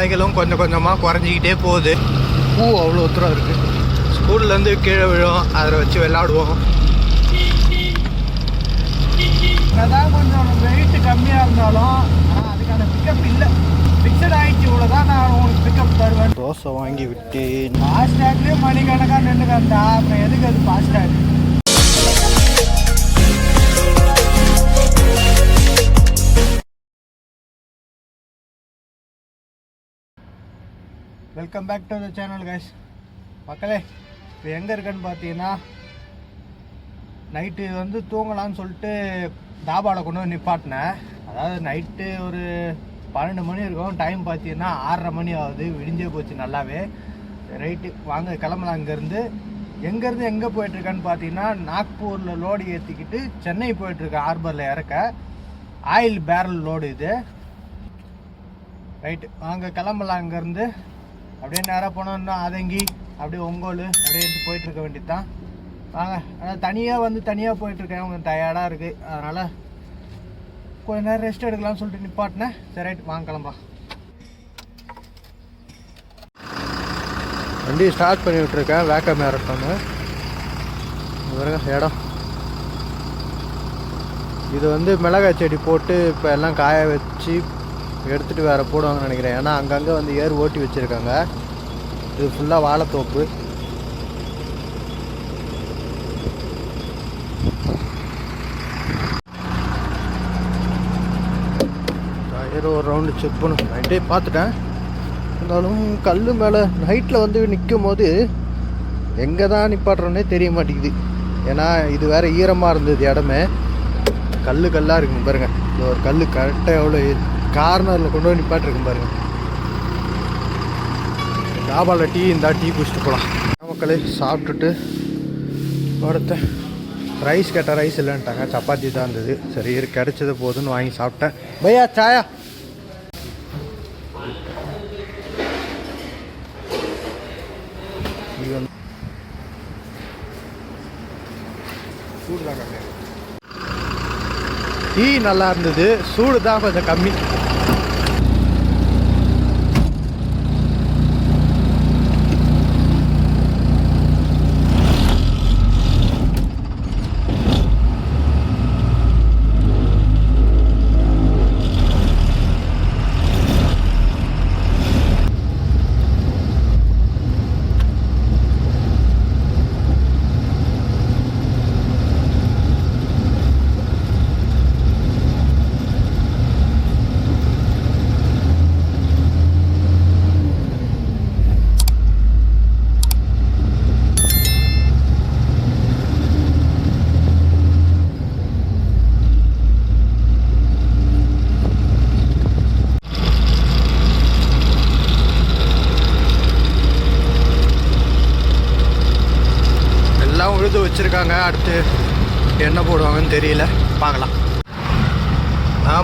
மலைகளும் கொஞ்சம் கொஞ்சமாக குறைஞ்சிக்கிட்டே போகுது. பூ அவ்வளோ உத்தரம் இருக்குது ஸ்கூல்லேருந்து கீழே விழும். அதில் வச்சு விளாடுவோம் அதான் கொஞ்சம் வெயிட் கம்மியாக இருந்தாலும் அதுக்கான பிக்கப் இல்லை. ஃபிக்ஸட் ஆயிடுச்சு இவ்வளோ தான் நான் உங்களுக்கு பிக்கப் தருவேன். தோசை வாங்கி விட்டேன் ஃபாஸ்டேக்லேயே மணிக்கணக்காக நின்றுக்கண்டா அப்புறம் எதுக்கு அது FASTag welcome back to the channel guys மக்களே இப்போ எங்கே இருக்கேன்னு பார்த்தீங்கன்னா நைட்டு வந்து தூங்கலாம்னு சொல்லிட்டு தாபாவில் கொண்டு வந்து நிப்பாட்டினேன். அதாவது நைட்டு ஒரு பன்னெண்டு மணி இருக்கும். டைம் பார்த்தீங்கன்னா ஆறரை மணி ஆகுது. விடிஞ்சே போச்சு நல்லாவே. ரைட்டு வாங்க கிளம்பலாம் அங்கேருந்து எங்கேருந்து எங்கே போயிட்டுருக்கேன்னு பார்த்தீங்கன்னா நாக்பூரில் லோடு ஏற்றிக்கிட்டு சென்னை போயிட்டுருக்கேன் ஹார்பரில் இறக்க. ஆயில் பேரல் லோடு இது. ரைட்டு வாங்க கிளம்பலாம் அங்கேருந்து அப்படியே நேராக போனோம்னா அதங்கி அப்படியே ஒங்கோல் அப்படியே எடுத்து போயிட்டு இருக்க வேண்டியது தான் வாங்க. ஆனால் தனியாக வந்து தனியாக போயிட்டுருக்கேன் கொஞ்சம் டயர்டாக இருக்குது அதனால் கொஞ்ச நேரம் ரெஸ்ட் எடுக்கலாம்னு சொல்லிட்டு நிப்பாட்டினேன். சரி ரைட் வாங்க கிளம்பலாம். வண்டி ஸ்டார்ட் பண்ணி விட்டுருக்கேன் வேக்க மேரட்டானு இடம். இது வந்து மிளகாய் செடி போட்டு இப்போ எல்லாம் காய வச்சு எடுத்துகிட்டு வேறு போடுவாங்கன்னு நினைக்கிறேன். ஏன்னா அங்கங்கே வந்து ஏர் ஓட்டி வச்சுருக்காங்க. இது ஃபுல்லாக வாழைத்தோப்பு. டயர் ஒரு ரவுண்டு செக் பண்ணும் நைட்டே பார்த்துட்டேன். இருந்தாலும் கல் மேலே நைட்டில் வந்து நிற்கும் போது எங்கே தான் நிப்பாட்டுறோன்னே தெரிய மாட்டேங்குது. ஏன்னா இது வேறு ஈரமாக இருந்தது இடமே. கல் கல்லாக இருக்குங்க பாருங்கள் இந்த ஒரு கல் கரெக்டாக எவ்வளோ கார்னரில் கொண்டு வந்து நிப்பாட்டிருக்கும் பாருங்கள் தாபாவில் டீ இருந்தால் டீ குடிச்சிட்டு போகலாம் மக்களே சாப்பிட்டுட்டு படுத்தேன். ரைஸ் கேட்டால் ரைஸ் இல்லைன்ட்டாங்க. சப்பாத்தி தான் இருந்தது. சரி கிடச்சது கிடைச்சது போதுன்னு வாங்கி சாப்பிட்டேன். பையா சாயா. சூடு தான் டீ நல்லா இருந்தது. சூடு தான் கொஞ்சம் கம்மி எல்லாம் உழுது வச்சுருக்காங்க. அடுத்து என்ன போடுவாங்கன்னு தெரியல. பார்க்கலாம்.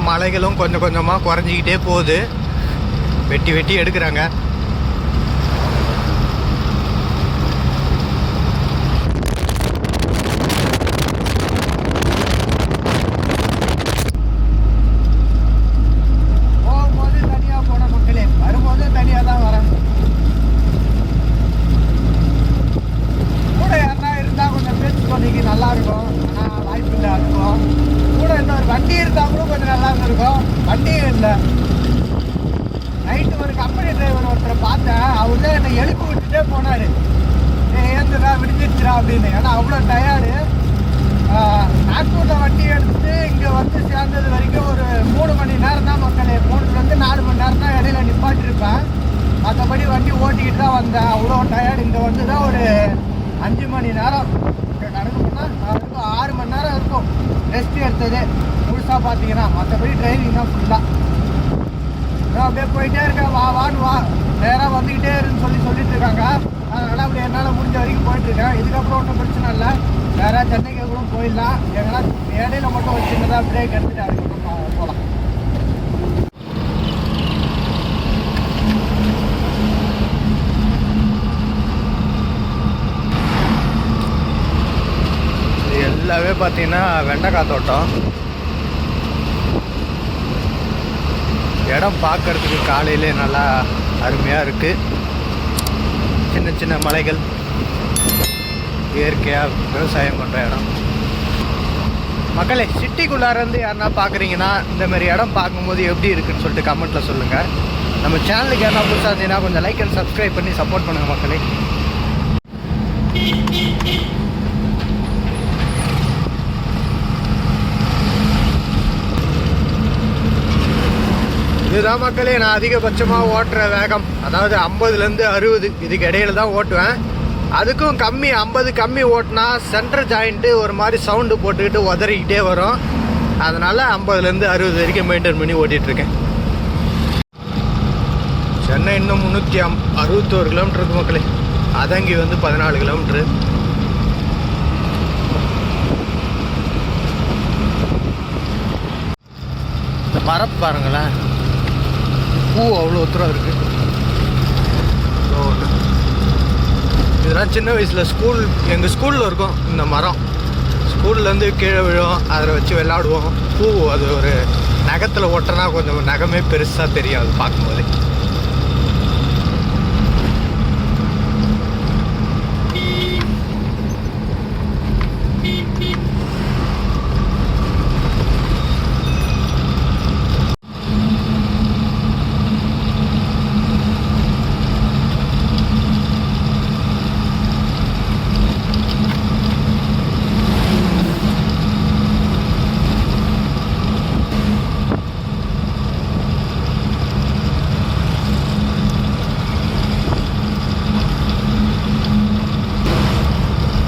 மலைகளும் கொஞ்சம் கொஞ்சமாக குறைஞ்சிக்கிட்டே போகுது. வெட்டி வெட்டி எடுக்கிறாங்க போகும்போது தனியாக போன மக்களே வரும்போது தனியாக தான் வரேன் கூட யாருன்னா இருந்தால் கொஞ்சம் பேச்சு பண்ணிக்கு நல்லா இருக்கும் ஆனால் வாய்ப்பு இல்லை இருக்கும் கூட இன்னொரு வண்டி இருந்தால் கூட கொஞ்சம் நல்லா இருந்திருக்கும் வண்டியும் இல்லை நைட்டு ஒரு கம்பெனி டிரைவர் ஒருத்தரை பார்த்தேன் அவர் தான் என்னை எழுப்பி விட்டுட்டே போனார் ஏந்துடா விடிஞ்சிருச்சுடா அப்படின்னு ஏன்னா அவ்வளோ டயர்டு நாக்பூரில் வண்டி எடுத்துட்டு இங்கே வந்து சேர்ந்தது வரைக்கும் ஒரு மூணு மணி நேரம் தான் மக்களே மூணுலேருந்து நாலு மணி நேரம் தான் இடையில நிப்பாட்டிருப்பேன் மற்றபடி வண்டி ஓட்டிக்கிட்டு தான் வந்தேன் அவ்வளோ டயர்டு இங்கே வந்து தான் ஒரு அஞ்சு மணி நேரம். இங்க கணக்கு பண்ணால் ஆறு மணி நேரம் இருக்கும். ரெஸ்ட் எடுத்தது. முழுசாக பார்த்தீங்கன்னா மற்றபடி ட்ரைவிங் தான் ஃபுல்லாக நான் அப்படியே போயிட்டே இருக்கேன் வா வான்னு வா. நேராக வந்துக்கிட்டே இருன்னு சொல்லி சொல்லிட்டு இருக்காங்க. அதனால் அப்படி என்னால் முடிஞ்ச வரைக்கும் போயிட்டுருக்கேன் இதுக்கப்புறம் ஒன்றும் பிரச்சனை இல்லை. வேறு சென்னைக்கு கூட போயிடலாம். எங்கன்னா இடையில மட்டும் ஒரு சின்னதாக பிரேக் எடுத்துட்டு அதுக்கப்புறம் போகலாம் ஃபுல்லாகவே பார்த்தீங்கன்னா வெண்டைக்காய் தோட்டம். இடம் பார்க்கறதுக்கு காலையிலே நல்லா அருமையாக இருக்குது சின்ன சின்ன மலைகள் இயற்கையாக விவசாயம் பண்ணுற இடம். மக்களே சிட்டிக்குள்ளார இருந்து யாருன்னா பார்க்குறீங்கன்னா இந்த மாதிரி இடம் பார்க்கும்போது எப்படி இருக்குன்னு சொல்லிட்டு கமெண்ட்டில் சொல்லுங்கள் நம்ம சேனலுக்கு யாருன்னா புதுசாக இருந்தீங்கன்னா கொஞ்சம் லைக் அண்ட் சப்ஸ்கிரைப் பண்ணி சப்போர்ட் பண்ணுங்கள் மக்களே. இதுதான் மக்களே நான் அதிகபட்சமாக ஓட்டுற வேகம். அதாவது ஐம்பதுலேருந்து அறுபது. இதுக்கு இடையில தான் ஓட்டுவேன். அதுக்கும் கம்மி ஐம்பது கம்மி ஓட்டினா சென்டர் ஜாயிண்ட்டு ஒரு மாதிரி சவுண்டு போட்டுக்கிட்டு உதறிக்கிட்டே வரும். அதனால் ஐம்பதுலேருந்து அறுபது வரைக்கும் மெயின்டைன் பண்ணி ஓட்டிகிட்ருக்கேன். சென்னை இன்னும் முந்நூற்றி அம் அறுபத்தோரு கிலோமீட்டர் இருக்கு மக்களே. அதங்கி வந்து பதினாலு கிலோமீட்ரு இந்த மரம் பாருங்களேன். பூ அவ்வளோ உத்தரம் இருக்கு. இதெல்லாம் சின்ன வயசில் ஸ்கூல் எங்கள் ஸ்கூலில் இருக்கும் இந்த மரம். ஸ்கூல்லேருந்து கீழே விழும் அதில் வச்சு விளாடுவோம் பூ அது ஒரு நகத்தில் ஒட்டினா கொஞ்சம் நகமே பெருசாக தெரியும் அது பார்க்கும்போது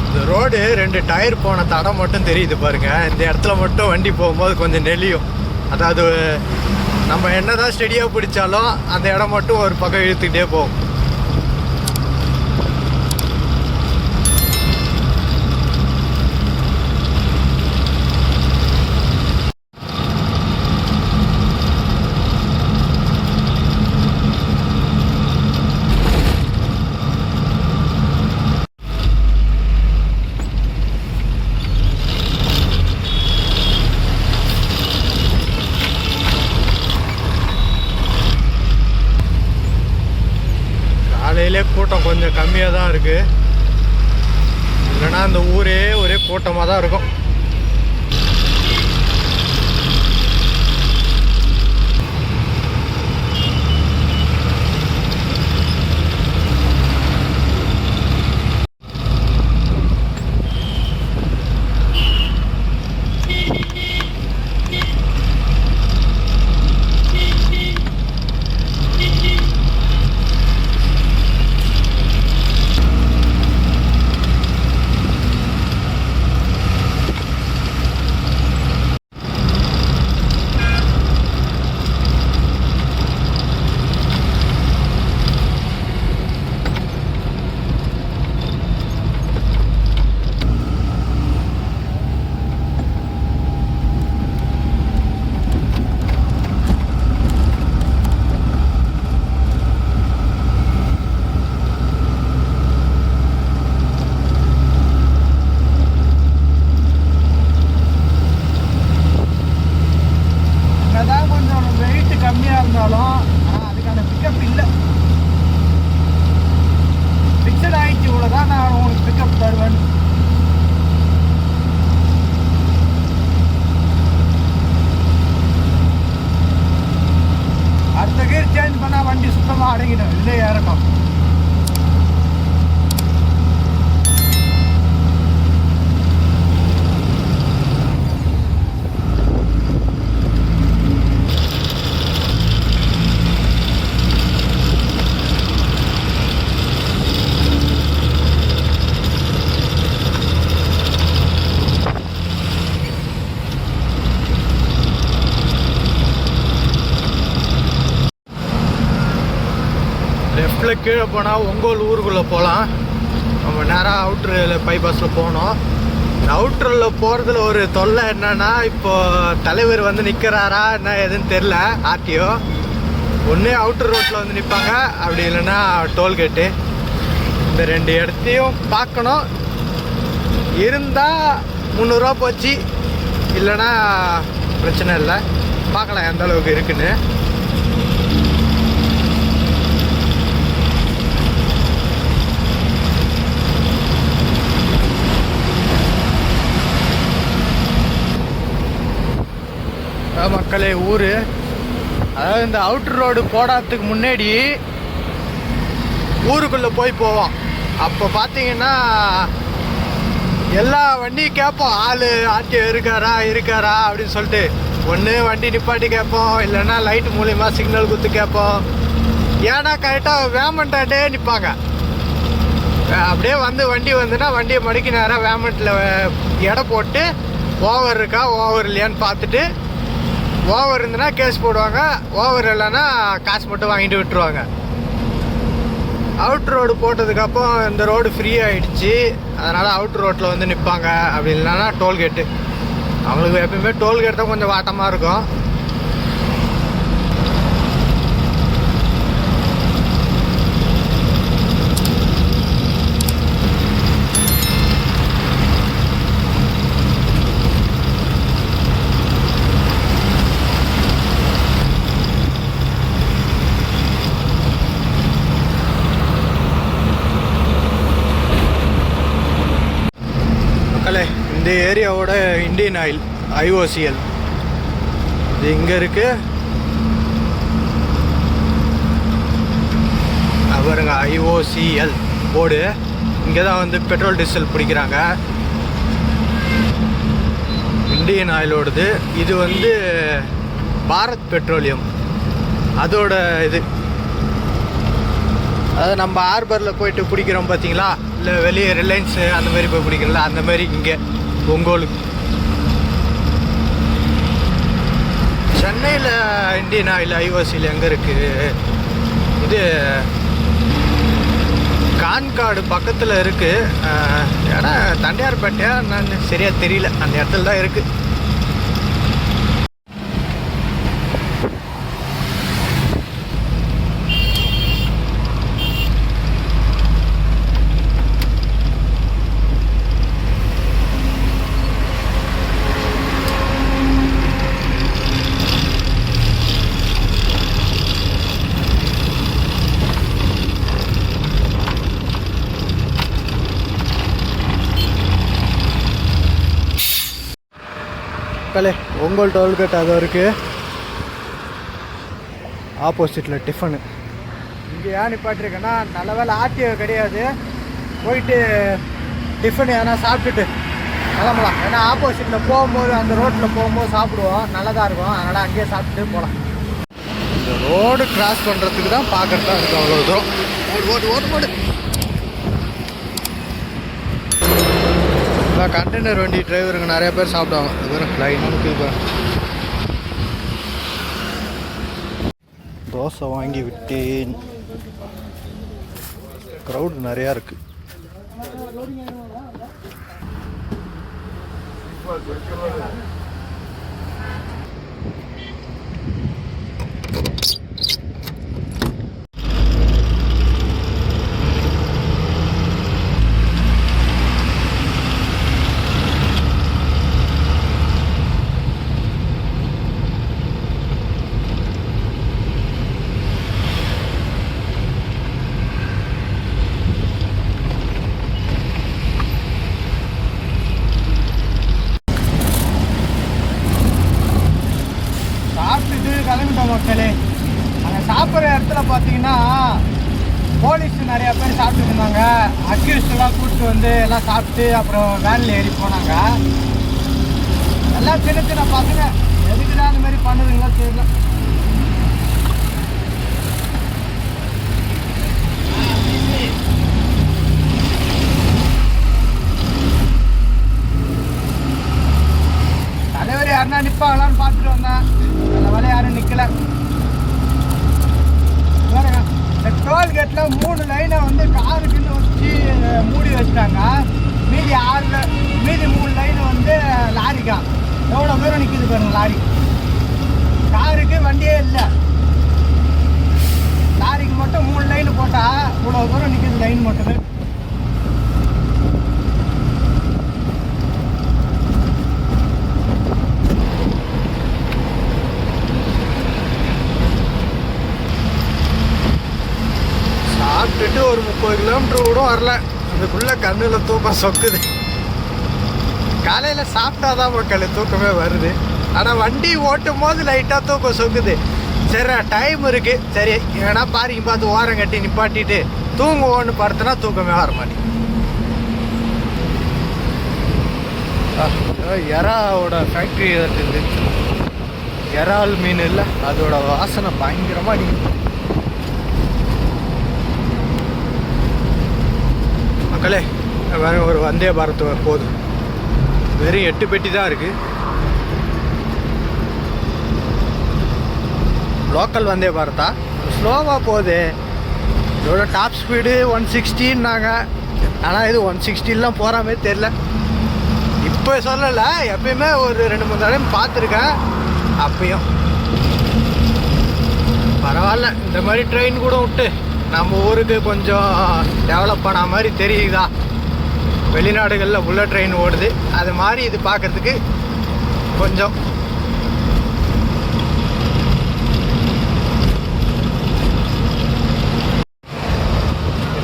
இந்த ரோடு ரெண்டு டயர் போன தடம் மட்டும் தெரியுது பாருங்க. இந்த இடத்துல மட்டும் வண்டி போகும்போது கொஞ்சம் நெளியும். அதாவது நம்ம என்னதான் ஸ்டெடியாக பிடிச்சாலும் அந்த இடம் மட்டும் ஒரு பக்கம் இழுத்துக்கிட்டே போகும். காலையிலே கூட்டம் கொஞ்சம் கம்மியாக தான் இருக்குது இல்லைன்னா அந்த ஊரே ஒரே கூட்டமாக தான் இருக்கும் என்னதான் கொஞ்சம் வெயிட் கம்மியாக இருந்தாலும் ஆனால் அதுக்கான பிக்கப் இல்லை ஃபிக்ஸட் ஆயிடுச்சு இவ்வளோ தான் நான் உங்களுக்கு பிக்கப் தருவேன் அடுத்த கியர் சேஞ்ச் பண்ணால் வண்டி சுத்தமாக அடங்கிடும் இல்லை இறக்கும் லெஃப்டில் கீழே போனால் ஒங்கோல் ஊருக்குள்ளே போகலாம் நம்ம நேராக அவுட்ரு பைபாஸில் போகணும் அவுட்ரில் அவுட்டரில் போகிறதுல ஒரு தொல்லை என்னென்னா இப்போது தலைவர் வந்து நிற்கிறாரா என்ன எதுன்னு தெரில ஆர்டிஓ ஒன்று அவுட்டர் ரோட்டில் வந்து நிற்பாங்க அப்படி இல்லைன்னா டோல்கேட்டு இந்த ரெண்டு இடத்தையும் பார்க்கணும். இருந்தால் முந்நூறுரூவா போச்சு. இல்லைன்னா பிரச்சனை இல்லை. பார்க்கலாம் எந்த அளவுக்கு இருக்குன்னு. மக்களே ஊர். அதாவது இந்த அவுட்டர் ரோடு போடாததுக்கு முன்னாடி ஊருக்குள்ளே போய் போவோம். அப்போ பார்த்தீங்கன்னா எல்லா வண்டியும் கேட்போம். ஆள் ஆர்டிஓ இருக்காரா இருக்காரா அப்படின்னு சொல்லிட்டு. ஒன்று வண்டி நிப்பாட்டி கேட்போம். இல்லைன்னா லைட் மூலியமாக சிக்னல் குத்து கேட்போம். ஏன்னா கரெக்டாக வேமண்டாண்டே நிற்பாங்க அப்படியே வந்து வண்டி வந்துன்னா வண்டியை மடிக்க நேராக வேமெண்ட்டில் எடை போட்டு ஓவர் இருக்கா ஓவர் இல்லையான்னு பார்த்துட்டு ஓவர் இருந்துன்னா கேஸ் போடுவாங்க. ஓவர் இல்லைன்னா காசு மட்டும் வாங்கிட்டு விட்டுருவாங்க. அவுட் ரோடு போட்டதுக்கப்புறம் இந்த ரோடு ஃப்ரீ ஆகிடுச்சி அதனால் அவுட் ரோட்டில் வந்து நிற்பாங்க அப்படி இல்லைன்னா டோல்கேட்டு. அவங்களுக்கு எப்பயுமே டோல்கேட் தான் கொஞ்சம் வாட்டமாக இருக்கும் மக்களே இந்த ஏரியாவோட இந்தியன் ஆயில் ஐஓசிஎல் இது இங்கே இருக்கு. பாருங்க ஐஓசிஎல் போர்டு இங்கே தான் வந்து பெட்ரோல் டீசல் பிடிக்கிறாங்க. இந்தியன் ஆயிலோடது. இது வந்து பாரத் பெட்ரோலியம். அதோட இது. அதாவது நம்ம ஹார்பரில் போயிட்டு பிடிக்கிறோம் பார்த்தீங்களா இல்லை வெளியே ரிலையன்ஸு அந்த மாதிரி போய் பிடிக்கிறோம்ல அந்த மாதிரி இங்கே. ஒங்கோலுக்கு சென்னையில் இந்தியன் ஆயில் ஐஓசியில் எங்கே இருக்குது இது கான்காடு பக்கத்தில் இருக்குது ஏன்னா தண்டையார்பேட்டையா என்னன்னு சரியாக தெரியல. அந்த இடத்துல தான் இருக்குது மக்களே உங்கள் டோல்கேட் அது இருக்குது ஆப்போசிட்டில் டிஃபனு. இங்கே ஏன் நிப்பாட்டிருக்கேன்னா நல்ல வேலை ஆர்டிஓ கிடையாது. போயிட்டு டிஃபன் எதனா சாப்பிட்டுட்டு கிளம்பலாம். ஏன்னா ஆப்போசிட்டில் போகும்போது அந்த ரோட்டில் போகும்போது சாப்பிடுவோம். நல்லதாக இருக்கும். அதனால் அங்கேயே சாப்பிட்டுட்டு போகலாம். இந்த ரோடு கிராஸ் பண்ணுறதுக்கு தான் பார்க்குறதா இருக்கும். அவ்வளோ தூரம். ஓடு ஓடு ஓடு ஓடு. நான் கண்டெய்னர் வண்டி டிரைவருங்க நிறைய பேர் சாப்பிடுவாங்க. இது லைனாக கேட்குறேன் தோசை வாங்கி விட்டேன். க்ரௌட் நிறையா இருக்கு. சாப்பிட்டுட்டு கிளம்பிட்டோம் மக்களே அங்கே சாப்பிட்ற இடத்துல பார்த்தீங்கன்னா போலீஸ் நிறையா பேர் சாப்பிட்டு இருந்தாங்க அக்யூஸ்டெல்லாம் கூப்பிட்டு வந்து எல்லாம் சாப்பிட்டு அப்புறம் வேனில் ஏறி போனாங்க. எல்லாம் சின்ன சின்ன பசங்க எதுக்குதான் அந்த மாதிரி பண்ணுதுங்களோ தெரியல தலைவர் யாருன்னா நிற்பாங்களான்னு பார்த்துட்டு வந்தேன் நல்ல வேலை யாரும் நிற்கல பாருங்க இந்த டோல்கேட்டில் மூணு லைனை வந்து காருக்குன்னு வச்சு மூடி வச்சுட்டாங்க மீதி ஆறு ல- மீதி மூணு லைன் வந்து லாரிக்கா எவ்வளோ தூரம் நிற்கிது பாருங்க லாரி காருக்கு வண்டியே இல்லை லாரிக்கு மட்டும் மூணு லைன் போட்டால் இவ்வளோ தூரம் நிற்கிது லைன் மட்டுமே சாப்பிட்டுட்டு ஒரு முப்பது கிலோமீட்டர் கூட வரல. அதுக்குள்ள கண்ணில் தூக்கம் சொக்குது. காலையில் சாப்பிட்டாதான் மக்கள் தூக்கமே வருது. ஆனால் வண்டி ஓட்டும் போது லைட்டாக தூக்கம் சொக்குது. சரி டைம் இருக்கு. சரி ஏன்னா பாருங்க பார்த்து ஓரம் கட்டி நிப்பாட்டிட்டு தூங்குவோன்னு படுத்துனா தூக்கமே வர மாட்டேங்குது. எறாவோட ஃபேக்ட்ரி இருக்குது இறால் மீன் இல்லை அதோட வாசனை பயங்கரமாக அடிக்குது. மக்களே வேற ஒரு வந்தே பாரத் போதும். வெறும் எட்டு பெட்டி தான் இருக்குது லோக்கல் வந்தே பாரத்தா? ஸ்லோவாக போகுது இதோட டாப் ஸ்பீடு ஒன் சிக்ஸ்டின்னாங்க. ஆனால் இது ஒன் சிக்ஸ்டின்லாம் போகிற மாதிரி தெரில இப்போ சொல்லலை எப்பயுமே ஒரு ரெண்டு மூணு தடவை பார்த்துருக்கேன். அப்பயும். பரவாயில்ல இந்த மாதிரி ட்ரெயின் கூட விட்டு நம்ம ஊருக்கு கொஞ்சம் டெவலப் பண்ண மாதிரி தெரியுதா? வெளிநாடுகளில் புல்லட் ட்ரெயின் ஓடுது. அது மாதிரி இது பார்க்கறதுக்கு கொஞ்சம்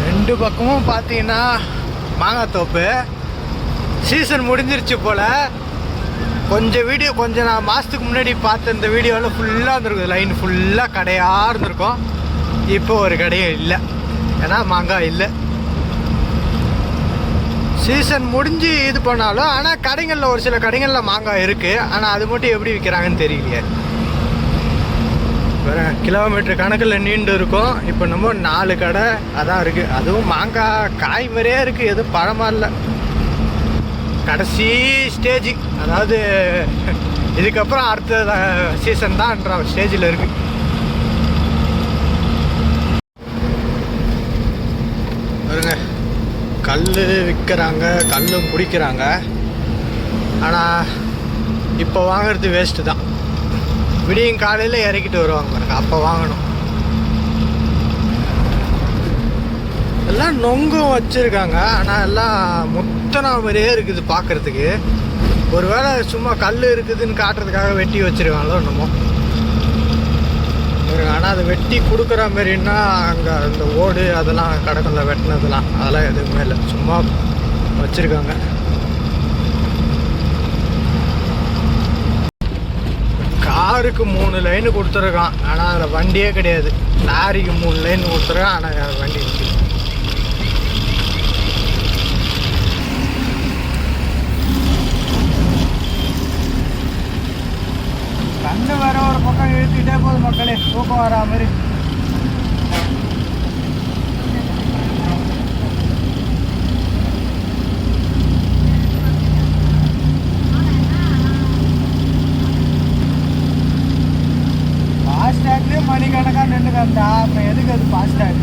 ரெண்டு பக்கமும் பார்த்தீங்கன்னா மாங்காய் தோப்பு. சீசன் முடிஞ்சிருச்சு போல். கொஞ்சம் வீடியோ கொஞ்சம் நான் மாதத்துக்கு முன்னாடி பார்த்த இந்த வீடியோவில் ஃபுல்லாக இருந்திருக்கும். லைன் ஃபுல்லாக கடையாக இருந்திருக்கும். இப்போ ஒரு கடையும் இல்லை. ஏன்னா மாங்காய் இல்லை. சீசன் முடிஞ்சு இது பண்ணாலும் ஆனால் கடைகளில் ஒரு சில கடைகளில் மாங்காய் இருக்குது ஆனால் அது மட்டும் எப்படி விற்கிறாங்கன்னு தெரியலையே. வேறு கிலோமீட்டர் கணக்கில் நீண்டு இருக்கும். இப்போ நம்ம நாலு கடை அதான் இருக்குது அதுவும் மாங்காய் காய் மாதிரியே இருக்குது எதுவும் பழமாக இல்லை. கடைசி ஸ்டேஜ் அதாவது இதுக்கப்புறம் அடுத்த சீசன் தான்ன்ற ஸ்டேஜில் இருக்குது பாருங்க கல் விற்கிறாங்க கல்லும் பிடிக்கிறாங்க ஆனால் இப்போ வாங்குறது வேஸ்ட்டு தான். விடியும் காலையில் இறக்கிட்டு வருவாங்க பாருங்க அப்போ வாங்கணும். எல்லாம் நொங்கும் வச்சுருக்காங்க. ஆனால் எல்லாம் முத்தனா மாதிரியே இருக்குது பார்க்குறதுக்கு ஒருவேளை சும்மா கல் இருக்குதுன்னு காட்டுறதுக்காக வெட்டி வச்சிருக்காங்களோ என்னமோ. ஆனால் அதை வெட்டி கொடுக்குற மாதிரின்னா அங்கே அந்த ஓடு அதெல்லாம் கடக்கல வெட்டினதெல்லாம் அதெல்லாம் எதுவுமே இல்லை. சும்மா வச்சுருக்காங்க. காருக்கு மூணு லைன் கொடுத்துருக்கான். ஆனால் அதில் வண்டியே கிடையாது. லாரிக்கு மூணு லைன் கொடுத்துருக்கான். ஆனால் வண்டி இருக்கு. கண்ணு ஒரு இழுத்துக்கிட்டே போது மக்களே தூக்கம் வரா மாதிரி ஃபாஸ்டாக்லேயும் மணிக்கணக்காக நின்றுக்கா அப்புறம் எதுக்கு அது ஃபாஸ்டாக்